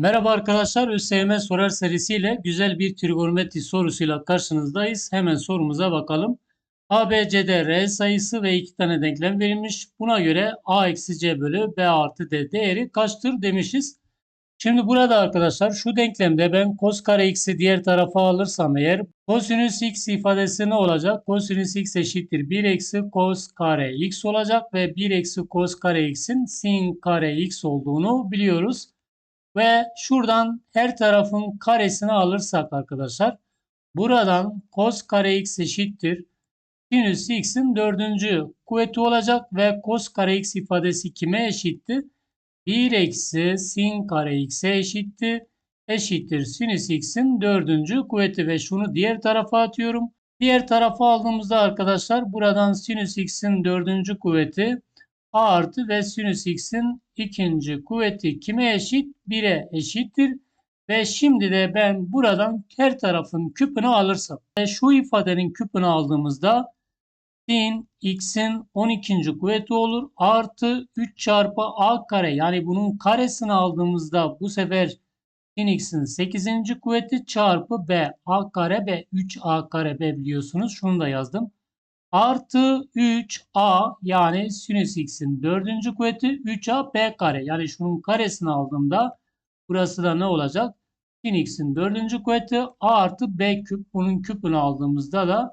Merhaba arkadaşlar, ÖSYM sorar serisiyle güzel bir trigonometri sorusuyla karşınızdayız. Hemen sorumuza bakalım. A, B, C'de reel sayısı ve iki tane denklem verilmiş. Buna göre A eksi C bölü B artı D değeri kaçtır demişiz. Şimdi burada arkadaşlar şu denklemde ben cos kare x'i diğer tarafa alırsam eğer kosinüs x ifadesi ne olacak? Kosinüs x eşittir 1 eksi cos kare x olacak ve 1 eksi cos kare x'in sin kare x olduğunu biliyoruz. Ve şuradan her tarafın karesini alırsak arkadaşlar buradan cos kare x eşittir sinüs x'in dördüncü kuvveti olacak ve cos kare x ifadesi kime eşitti? 1 eksi sin kare x'e eşitti. Eşittir sinüs x'in dördüncü kuvveti ve şunu diğer tarafa atıyorum. Diğer tarafa aldığımızda arkadaşlar buradan sinüs x'in dördüncü kuvveti a artı ve sinüs x'in ikinci kuvveti kime eşit? 1'e eşittir. Ve şimdi de ben buradan her tarafın küpünü alırsam ve şu ifadenin küpünü aldığımızda sin x'in 12. kuvveti olur. Artı 3 çarpı a kare yani bunun karesini aldığımızda bu sefer sin x'in 8. kuvveti çarpı b a kare b 3a kare b biliyorsunuz. Şunu da yazdım. Artı 3a yani sinüs x'in 4. kuvveti 3a b kare. Yani şunun karesini aldığımda burası da ne olacak? Sin x'in 4. kuvveti a artı b küp. Bunun küpünü aldığımızda da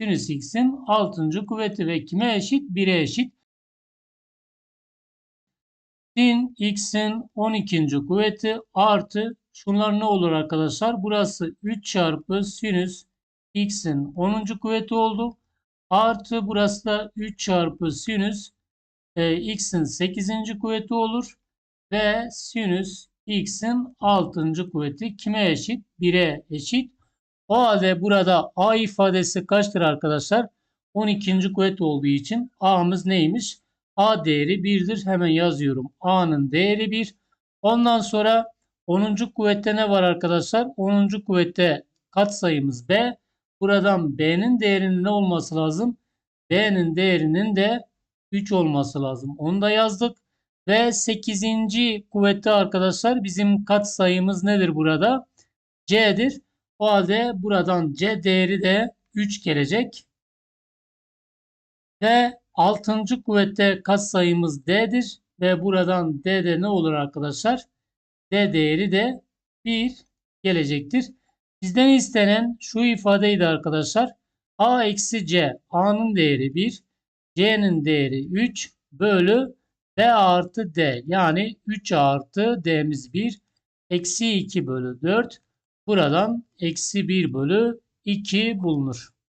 sinüs x'in 6. kuvveti ve kime eşit? 1'e eşit. Sin x'in 12. kuvveti artı şunlar ne olur arkadaşlar? Burası 3 çarpı sinüs x'in 10. kuvveti oldu. Artı burası da 3 çarpı sinüs e, x'in 8. kuvveti olur. Ve sinüs x'in 6. kuvveti kime eşit? 1'e eşit. O halde burada a ifadesi kaçtır arkadaşlar? 12. kuvvet olduğu için a'mız neymiş? a değeri 1'dir. Hemen yazıyorum. a'nın değeri 1. Ondan sonra 10. kuvvette ne var arkadaşlar? 10. kuvvette katsayımız b. Buradan b'nin değerinin ne olması lazım? b'nin değerinin de 3 olması lazım. Onu da yazdık. Ve 8. kuvvette arkadaşlar bizim katsayımız nedir burada? c'dir. O halde buradan C değeri de 3 gelecek. Ve 6. kuvvette katsayımız D'dir. Ve buradan D'de ne olur arkadaşlar? D değeri de 1 gelecektir. Bizden istenen şu ifadeydi arkadaşlar. A eksi C. A'nın değeri 1. C'nin değeri 3 bölü B artı D. Yani 3 artı D'miz 1. Eksi 2 bölü 4. Buradan eksi 1 bölü 2 bulunur.